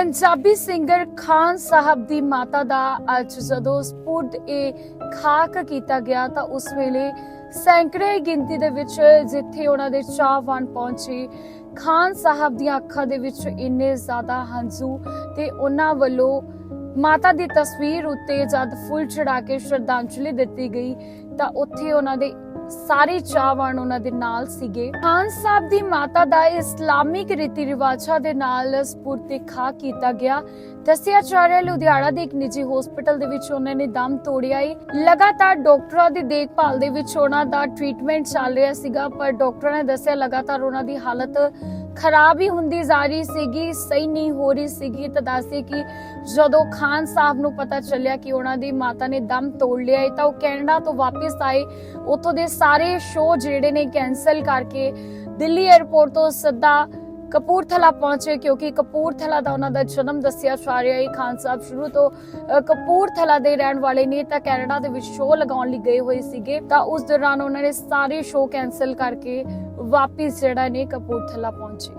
Punjabi singer Khan Sahib ਦੀ ਮਾਤਾ ਦਾ ਅੱਜ ਜਦੋਂ ਸਪੁਰਦ ਇਹ ਖਾਕ ਕੀਤਾ ਗਿਆ ਤਾਂ ਉਸ ਵੇਲੇ ਸੈਂਕੜੇ ਗਿਣਤੀ ਦੇ ਵਿੱਚ ਜਿੱਥੇ ਉਹਨਾਂ ਦੇ ਚਾਹਵਾਨ ਪਹੁੰਚੇ, ਖਾਨ ਸਾਹਿਬ ਦੀਆਂ ਅੱਖਾਂ ਦੇ ਵਿੱਚ ਇੰਨੇ ਜ਼ਿਆਦਾ ਹੰਝੂ ਤੇ ਉਹਨਾਂ ਵੱਲੋਂ ਮਾਤਾ ਦੀ ਤਸਵੀਰ ਉੱਤੇ ਜਦ ਫੁੱਲ ਚੜਾ ਕੇ ਸ਼ਰਧਾਂਜਲੀ ਦਿੱਤੀ ਗਈ ਤਾਂ ਉੱਥੇ ਉਹਨਾਂ ਦੇ ਸਾਰੇ ਚਾਹਵਾਨ ਉਹਨਾਂ ਦੇ ਨਾਲ ਸੀਗੇ। ਖਾਨ ਸਾਹਿਬ ਦੀ ਮਾਤਾ ਦਾ ਇਸਲਾਮਿਕ ਰੀਤੀ ਰਿਵਾਜਾਂ ਦੇ ਨਾਲ ਸਪੁਰਤੇ ਖਾ ਕੀਤਾ ਗਿਆ। ਦੱਸਿਆ ਜਾ ਰਿਹਾ, ਲੁਧਿਆਣਾ ਦੇ ਇੱਕ ਨਿੱਜੀ ਹਸਪੀਟਲ ਦੇ ਵਿੱਚ ਉਹਨਾਂ ਨੇ ਦਮ ਤੋੜਿਆ ਏ। ਲਗਾਤਾਰ ਡਾਕਟਰਾਂ ਦੀ ਦੇਖਭਾਲ ਦੇ ਵਿੱਚ ਉਹਨਾਂ ਦਾ ਟ੍ਰੀਟਮੈਂਟ ਚੱਲ ਰਿਹਾ ਸੀਗਾ, ਪਰ ਡਾਕਟਰਾਂ ਨੇ ਦੱਸਿਆ, ਲਗਾਤਾਰ ਉਹਨਾਂ ਦੀ ਹਾਲਤ ਖਰਾਬ ਹੀ ਹੁੰਦੀ ਜਾ ਰਹੀ ਸੀਗੀ, ਸਹੀ ਨਹੀਂ ਹੋ ਰਹੀ ਸੀਗੀ, ਤਾਂ ਦੱਸਦੇ ਕਿ ਜਦੋਂ ਖਾਨ ਸਾਹਿਬ ਨੂੰ ਪਤਾ ਚੱਲਿਆ ਕਿ ਉਹਨਾਂ ਦੀ ਮਾਤਾ ਨੇ ਦਮ ਤੋੜ ਲਿਆ ਤਾਂ ਉਹ ਕੈਨੇਡਾ ਤੋਂ ਵਾਪਸ ਆਏ। ਉੱਥੋਂ ਦੇ ਸਾਰੇ ਸ਼ੋਅ ਜਿਹੜੇ ਨੇ ਕੈਨਸਲ ਕਰਕੇ ਦਿੱਲੀ 에ਅਰਪੋਰਟ ਤੋਂ ਸਿੱਧਾ ਕਪੂਰਥਲਾ ਪਹੁੰਚੇ, ਕਿਉਂਕਿ ਕਪੂਰਥਲਾ ਦਾ ਉਹਨਾਂ ਦਾ ਜਨਮ ਦੱਸਿਆ ਜਾ ਰਿਹਾ ਹੈ ਖਾਨ ਸਾਹਿਬ ਸ਼ੁਰੂ ਤੋਂ। ਕਪੂਰਥਲਾ ਦੇ ਰਹਿਣ ਵਾਲੇ ਨੇ ਤਾਂ ਕੈਨੇਡਾ ਦੇ ਵਿੱਚ ਸ਼ੋਅ ਲਗਾਉਣ ਲਈ ਗਏ ਹੋਏ ਸੀਗੇ, ਤਾਂ ਉਸ ਦੌਰਾਨ ਉਹਨਾਂ ਨੇ ਸਾਰੇ ਸ਼ੋਅ ਕੈਨਸਲ ਕਰਕੇ ਵਾਪਿਸ ਜਿਹੜਾ ਨੇ ਕਪੂਰਥਲਾ ਪਹੁੰਚੇ।